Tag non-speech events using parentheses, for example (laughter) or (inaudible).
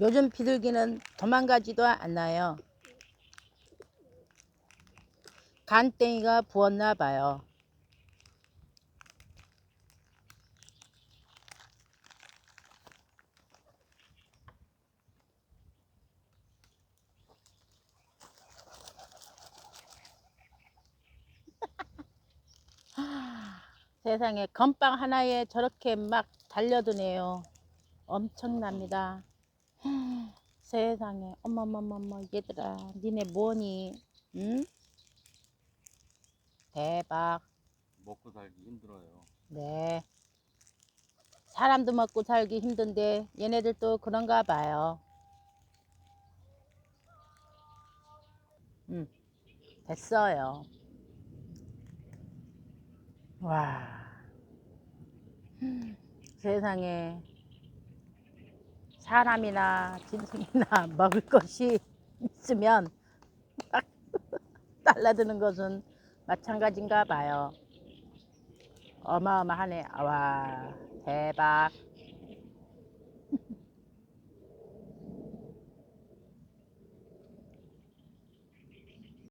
요즘 비둘기는 도망가지도 않아요. 간땡이가 부었나 봐요. (laughs) 세상에 건빵 하나에 저렇게 막 달려드네요. 엄청납니다. 세상에 어머머머머 얘들아 니네 뭐니? 응? 대박. 먹고 살기 힘들어요. 네. 사람도 먹고 살기 힘든데 얘네들도 그런가 봐요. 음, 됐어요. 와. 음, 세상에 사람이나 짐승이나 (laughs) 먹을 것이 있으면 막 (laughs) 달라드는 것은 마찬가지인가 봐요. 어마어마하네. 와, 대박.